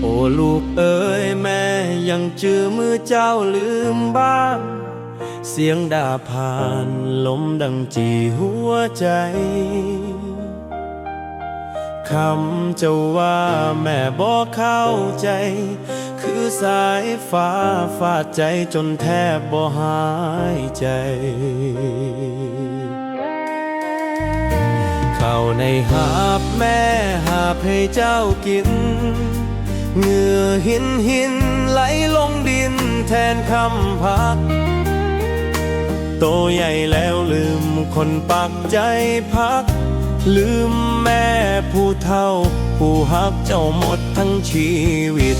โอ้ลูกเอ๋ยแม่ยังจื้อมือเจ้าลืมบ้าง เสียงด่าผ่านลมดังจีหัวใจคำจะว่าแม่บอกเข้าใจ อสายฟ้าฟาดใจจนแทบบ่หายใจ เข้าในหาบแม่หาบให้เจ้ากิน เหงื่อหินหินไหลลงดินแทนคำพัก โตใหญ่แล้วลืมคนปักใจพัก ลืมแม่ผู้เฒ่า ผู้หักเจ้าหมดทั้งชีวิต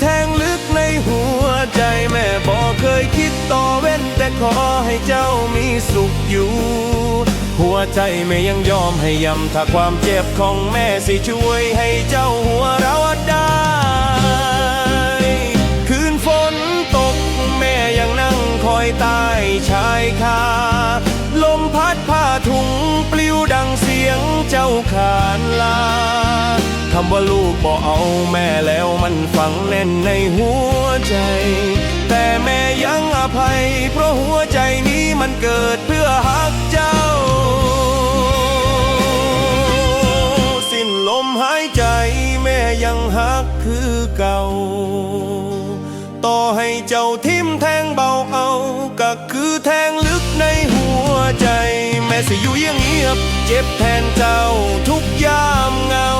แทงลึกในหัวใจแม่บอกเคยคิดต่อเว้น แต่ขอให้เจ้ามีสุขอยู่ หัวใจแม่ยังยอมให้ยำถ้าความเจ็บของแม่สิช่วยให้เจ้าหัวเราได้ คืนฝนตกแม่ยังนั่งคอยใต้ชายคาลมพัดผ้าถุงปลิวดังเสียงเจ้าขานลาำว่าลูกบอกเอาแม่แล้วมันฝังแน่นในหัวใจ แต่แม่ยังอภัย เพราะหัวใจนี้มันเกิดเพื่อหักเจ้า สิ้นลมหายใจ แม่ยังหักคือเก่า ต่อให้เจ้าทิมแทงเบาเอาก็คือแทงลึกในหัวใจ แม่สิอยู่เงียบเงียบ เจ็บแทนเจ้าทุกยามเงา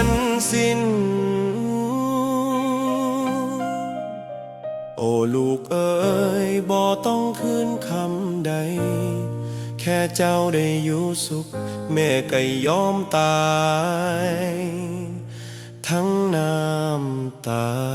วันสิ้น โอ้ลูกเอ๋ยบ่ต้องคืนคำใด แค่เจ้าได้อยู่สุข แม่ก็ยอมตาย ทั้งน้ำตา